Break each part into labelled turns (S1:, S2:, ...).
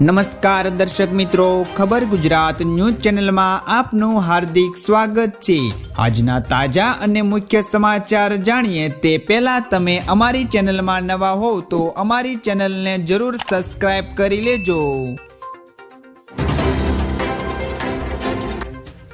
S1: નમસ્કાર દર્શક મિત્રો, ખબર ગુજરાત ન્યૂઝ ચેનલમાં આપનું હાર્દિક સ્વાગત છે. આજના તાજા અને મુખ્ય સમાચાર જાણીએ તે પહેલા તમે અમારી ચેનલમાં નવા હોવ તો અમારી ચેનલને જરૂર સબસ્ક્રાઇબ કરી લેજો.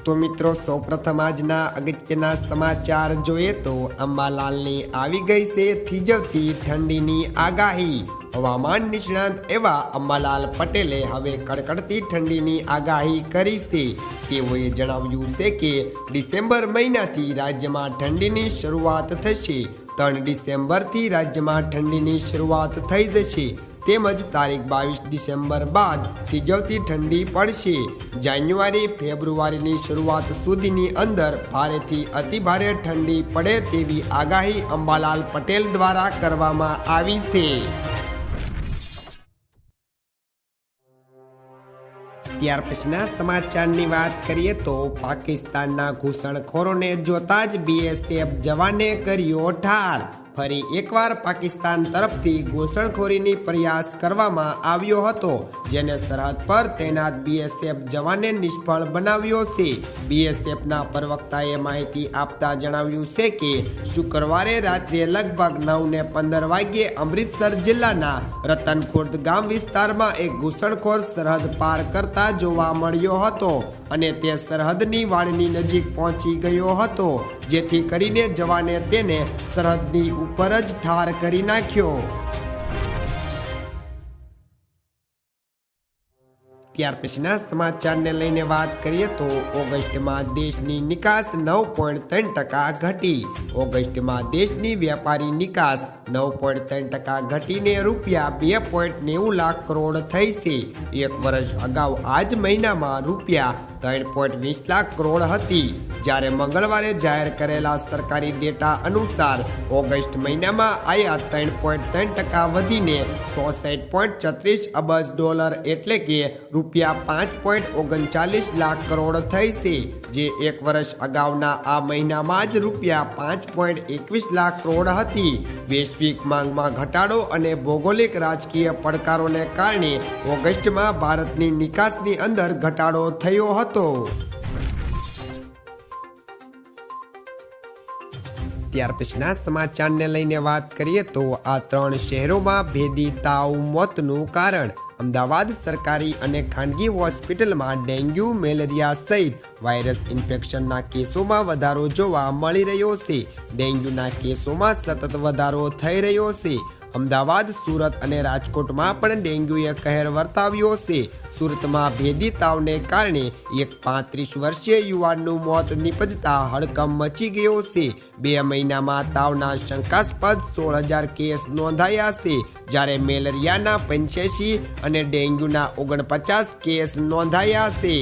S2: તો મિત્રો, સૌપ્રથમ આજના અગત્યના સમાચાર જોઈએ તો અંબાલાલની આવી ગઈ છે થીજવતી ઠંડીની આગાહી. હવામાન નિષ્ણાંત એવા અંબાલાલ પટેલે હવે કડકડતી ઠંડીની આગાહી કરી છે. તેઓએ જણાવ્યું છે કે ડિસેમ્બર મહિનાથી રાજ્યમાં ઠંડીની શરૂઆત થશે. ત્રણ ડિસેમ્બરથી રાજ્યમાં ઠંડીની શરૂઆત થઈ જશે. તેમજ તારીખ બાવીસ ડિસેમ્બર બાદ થીજવતી ઠંડી પડશે. જાન્યુઆરી, ફેબ્રુઆરીની શરૂઆત સુધીની અંદર ભારેથી અતિભારે ઠંડી પડે તેવી આગાહી અંબાલાલ પટેલ દ્વારા કરવામાં આવી છે. ત્યાર પછીના સમાચારની વાત કરીએ તો પાકિસ્તાનના ઘૂસણખોરોને જોતા જ બીએસએફ જવાને કર્યો ઠાર. ફરી એકવાર પાકિસ્તાન તરફથી ઘૂસણખોરીની પ્રયાસ કરવામાં આવ્યો હતો, જેને સરહદ પર તૈનાત બીએસએફ જવાને નિષ્ફળ બનાવ્યો છે. બીએસએફના પ્રવક્તાએ માહિતી આપતા જણાવ્યું છે કે, શુક્રવારે રાત્રે લગભગ નવ ને પંદર વાગ્યે અમૃતસર જિલ્લાના રતનખુર્દ ગામ વિસ્તારમાં એક ઘૂસણખોર સરહદ પાર કરતા જોવા મળ્યો હતો અને તે સરહદની વાળની નજીક પહોંચી ગયો હતો. જેથી કરીને જવાને તેને સરહદની ઉપર જ ઠાર કરી નાખ્યો. ત્યાર પછીના સમાચારને લઈને વાત કરીએ તો ઓગસ્ટમાં દેશની નિકાસ નવ પોઈન્ટ ત્રણ ટકા ઘટી. ઓગસ્ટમાં દેશની વેપારી નિકાસ નવ પોઈન્ટ ત્રણ ટકા ઘટીને રૂપિયા બે પોઈન્ટ નેવું લાખ કરોડ થઈ છે. એક વર્ષ અગાઉ આ જ મહિનામાં રૂપિયા ત્રણ પોઈન્ટ વીસ લાખ કરોડ હતી. જ્યારે મંગળવારે જાહેર કરેલા સરકારી ડેટા અનુસાર ઓગસ્ટ મહિનામાં આયાત ત્રણ પોઈન્ટ ત્રણ ટકા વધીને ચોસઠ પોઈન્ટ છત્રીસ અબજ ડોલર એટલે કે રૂપિયા પાંચ પોઈન્ટ ઓગણચાલીસ લાખ કરોડ થઈ છે, જે એક વર્ષ અગાઉના આ મહિનામાં જ રૂપિયા પાંચ પોઈન્ટ એકવીસ લાખ કરોડ હતી. વૈશ્વિક માંગમાં ઘટાડો અને ભૌગોલિક રાજકીય પડકારોને કારણે ઓગસ્ટમાં ભારતની નિકાસની અંદર ઘટાડો થયો હતો. ત્યાર પછીના સમાચારને લઈને વાત કરીએ તો આ ત્રણ શહેરોમાં ભેદી તાવ મોતનું કારણ. અમદાવાદ સરકારી અને ખાનગી હોસ્પિટલમાં ડેન્ગ્યુ, મેલેરિયા સહિત વાયરસ ઇન્ફેક્શનના કેસોમાં વધારો જોવા મળી રહ્યો છે. ડેન્ગ્યુના કેસોમાં સતત વધારો થઈ રહ્યો છે. અમદાવાદ, સુરત અને રાજકોટમાં પણ ડેન્ગ્યુએ કહેર વર્તાવ્યો છે. સુરતમાં ભેદી તાવને કારણે એક પાંત્રીસ વર્ષીય યુવાનનું મોત નિપજતા હડકંપ મચી ગયો છે. બે મહિનામાં તાવના શંકાસ્પદ સોળ હજાર કેસ નોંધાયા છે. જ્યારે મેલેરિયાના પંચ્યાસી અને ડેન્ગ્યુના ઓગણપચાસ કેસ નોંધાયા છે.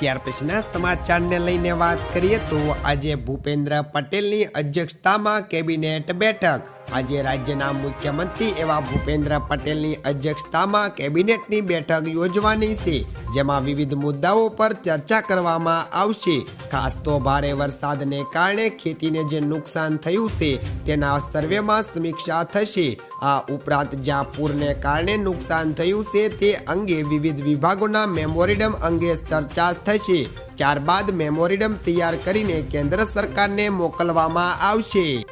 S2: ત્યાર પછીના સમાચારને લઈને વાત કરીએ તો આજે ભૂપેન્દ્ર પટેલની અધ્યક્ષતામાં કેબિનેટ બેઠક. આજે રાજ્યના મુખ્યમંત્રી એવા ભૂપેન્દ્ર પટેલની અધ્યક્ષતામાં કેબિનેટની બેઠક યોજવાની છે, જેમાં વિવિધ મુદ્દાઓ પર ચર્ચા કરવામાં આવશે. ખાસ તો ભારે વરસાદને કારણે ખેતીને જે નુકસાન થયું છે, તેના સર્વેમાં સમીક્ષા થશે. આ ઉપરાંત જ્યાં પૂરને કારણે નુકસાન થયું છે, તે અંગે વિવિધ વિભાગોના મેમોરેન્ડમ અંગે ચર્ચા થશે. ત્યારબાદ મેમોરેન્ડમ તૈયાર કરીને કેન્દ્ર સરકારને મોકલવામાં આવશે.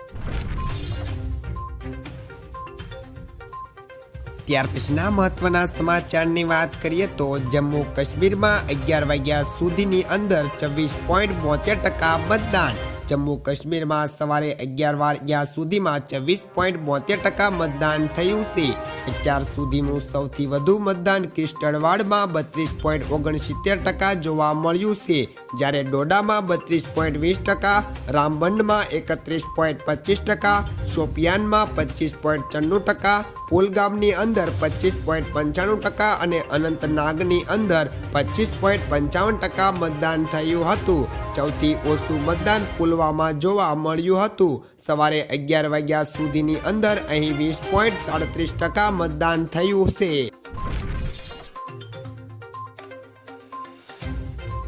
S2: ત્યાર પછીના મહત્વના સમાચારની વાત કરીએ તો જમ્મુ કાશ્મીરમાં અગિયાર વાગ્યા સુધીની અંદર છવ્વીસ પોઈન્ટ બોતેર ટકા મતદાન જમ્મુ કાશ્મીરમાં સવારે અગિયાર વાગ્યા સુધીમાં છવ્વીસ પોઈન્ટ બોતેર ટકા મતદાન થયું છે. અત્યાર સુધીનું સૌથી વધુ મતદાન ક્રિસ્ટણવાડમાં બત્રીસ પોઈન્ટ ઓગણસિત્તેર ટકા જોવા મળ્યું છે. જ્યારે ડોડામાં બત્રીસ પોઈન્ટ વીસ ટકા, રામબંડમાં એકત્રીસ પોઈન્ટ પચીસ ટકા, શોપિયાનમાં પચીસ પોઈન્ટ ચન્નું ટકા, પુલગામની અંદર પચીસ પોઈન્ટ પંચાણું ટકા અને અનંતનાગની અંદર પચીસ પોઈન્ટ પંચાવન ટકા મતદાન થયું હતું. સૌથી ઓછું મતદાન પુલવામાં જોવા મળ્યું હતું. સવારે અગિયાર વાગ્યા સુધીની અંદર અહીં વીસ પોઈન્ટ સાડત્રીસ ટકા મતદાન થયું છે.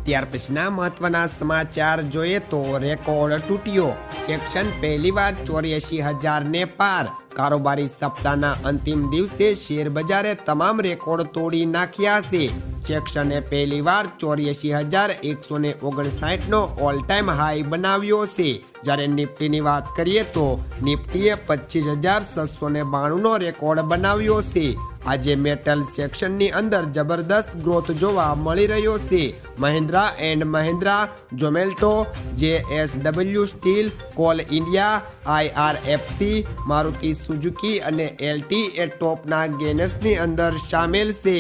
S2: ત્યાર પછીના મહત્વના સમાચાર જોઈએ તો રેકોર્ડ તૂટ્યો. સેક્શન પહેલીવાર ચોર્યાસી હજારને પાર. કારોબારી સપ્તાહના અંતિમ દિવસે શેર બજારે તમામ રેકોર્ડ તોડી નાખ્યા છે. સેક્શને પહેલીવાર ચોર્યાસી હજાર એકસો ને ઓગણસાઠનો ઓલ ટાઈમ હાઈ બનાવ્યો છે. જ્યારે નિફ્ટીની વાત કરીએ તો નિફ્ટીએ પચીસ હજાર છસો ને બાણુંનો રેકોર્ડ બનાવ્યો છે. આજે મેટલ સેક્શનની અંદર જબરદસ્ત ગ્રોથ જોવા મળી રહ્યો છે. Mahindra and Mahindra Zomato JSW steel, coal India IRFC Maruti Suzuki અને એલટી એ ટોપના ગેનર્સની અંદર સામેલ છે.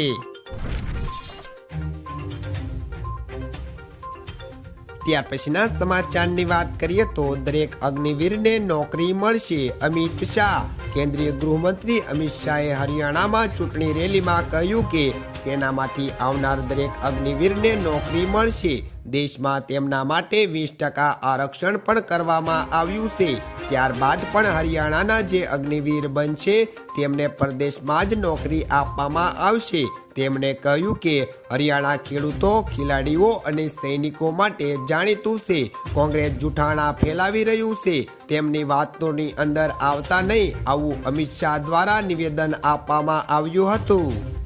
S2: ત્યાર પછીના સમાચારની વાત કરીએ તો દરેક અગ્નિવીરને નોકરી મળશે. અમિત શાહ. કેન્દ્રીય ગૃહમંત્રી અમિત શાહે હરિયાણામાં ચૂંટણી રેલીમાં કહ્યું કે તેનામાંથી આવનાર દરેક અગ્નિવીરને નોકરી મળશે. દેશમાં તેમના માટે વીસ ટકા આરક્ષણ પણ કરવામાં આવ્યું છે. ત્યારબાદ પણ હરિયાણાના જે અગ્નિવીર બનશે, તેમને પ્રદેશમાં જ નોકરી આપવામાં આવશે. તેમણે કહ્યું કે હરિયાણા ખેડૂતો, ખેલાડીઓ અને સૈનિકો માટે જાણીતું છે, કોંગ્રેસ જૂઠાણા ફેલાવી રહ્યું છે. તેમની વાતોની અંદર આવતા નહીં, આવું અમિત શાહ દ્વારા નિવેદન આપવામાં આવ્યું હતું.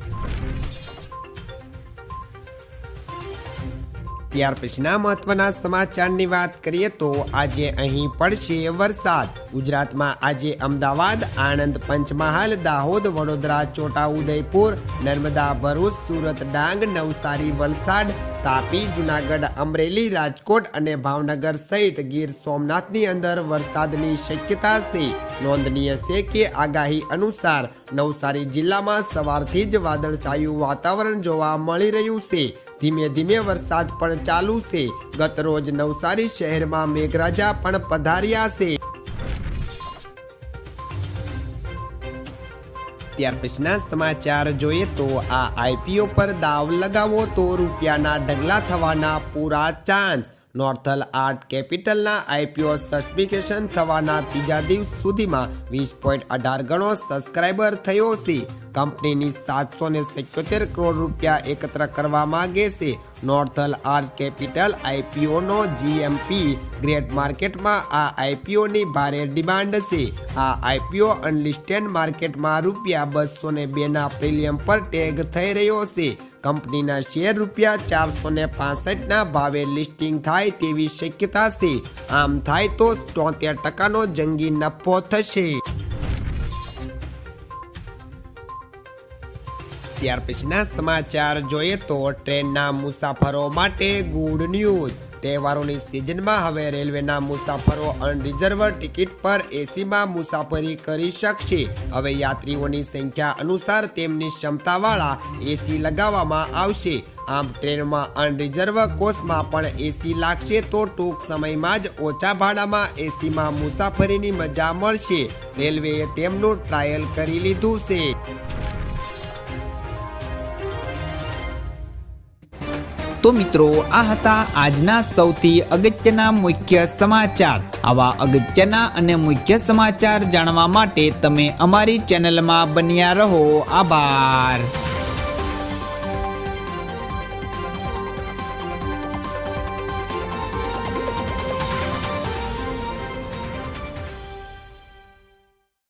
S2: ત્યાર પછીના મહત્વના સમાચારની વાત કરીએ તો આજે અહીં પડશે વરસાદ. ગુજરાતમાં આજે અમદાવાદ, આણંદ પંચમહાલ, દાહોદ, વડોદરા, છોટાઉદેપુર, નર્મદા, ભરૂચ, સુરત, ડાંગ, નવસારી, વલસાડ, તાપી, જુનાગઢ, અમરેલી, રાજકોટ અને ભાવનગર સહિત ગીર સોમનાથની અંદર વરસાદની શક્યતા છે. નોંધનીય છે કે આગાહી અનુસાર નવસારી જિલ્લામાં સવારથી જ વાદળછાયું વાતાવરણ જોવા મળી રહ્યું છે. ધીમે ધીમે વરસાદ પણ ચાલુ છે. ગત રોજ નવસારી શહેરમાં મેઘરાજા પણ પધાર્યા છે. ત્યાર પછીના સમાચાર જોઈએ તો આ આઈપીઓ પર દાવ લગાવો તો રૂપિયાના ઢગલા થવાના પૂરા ચાન્સ. નોર્થલ આર્ટ કેપિટલના આઈપીઓ સબસ્ક્રિપ્શન થવાના ત્રીજા દિવસ સુધીમાં વીસ પોઈન્ટ અઢાર ગણો સબસ્ક્રાઈબર થયો છે. કંપનીની સાતસો ને સિત્યોતેર કરોડ રૂપિયા એકત્ર કરવા માંગે છે. નોર્થલ આર્ટ કેપિટલ આઈપીઓનો જીએમપી ગ્રેટ માર્કેટમાં આ આઈપીઓની ભારે ડિમાન્ડ છે. આ આઈપીઓ અનલિસ્ટેડ માર્કેટમાં રૂપિયા બસો ને બેના પ્રીમિયમ પર ટેગ થઈ રહ્યો છે. કંપનીના શેર રૂપિયા ચારસો ને પાસઠના ભાવે લિસ્ટિંગ થાય તેવી શક્યતા છે. આમ થાય તો તોતેર ટકાનો જંગી નફો થશે. ત્યાર પછીના સમાચાર જોઈએ તો ટ્રેનના મુસાફરો માટે ગુડ ન્યૂઝ. તહેવારોની સિઝનમાં હવે રેલવેના મુસાફરો અનરિઝર્વ ટિકિટ પર એસીમાં મુસાફરી કરી શકશે. હવે યાત્રીઓની સંખ્યા અનુસાર તેમની ક્ષમતાવાળા એસી લગાવવામાં આવશે. આમ ટ્રેનમાં અનરિઝર્વ કોચમાં પણ એસી લાગશે તો ટૂંક સમયમાં જ ઓછા ભાડામાં એસીમાં મુસાફરીની મજા મળશે. રેલવેએ તેમનું ટ્રાયલ કરી લીધું છે.
S1: તો મિત્રો, આ હતા આજના સૌથી અગત્યના મુખ્ય સમાચાર. આવા અગત્યના અને મુખ્ય સમાચાર જાણવા માટે તમે અમારી ચેનલમાં બન્યા રહો. આભાર.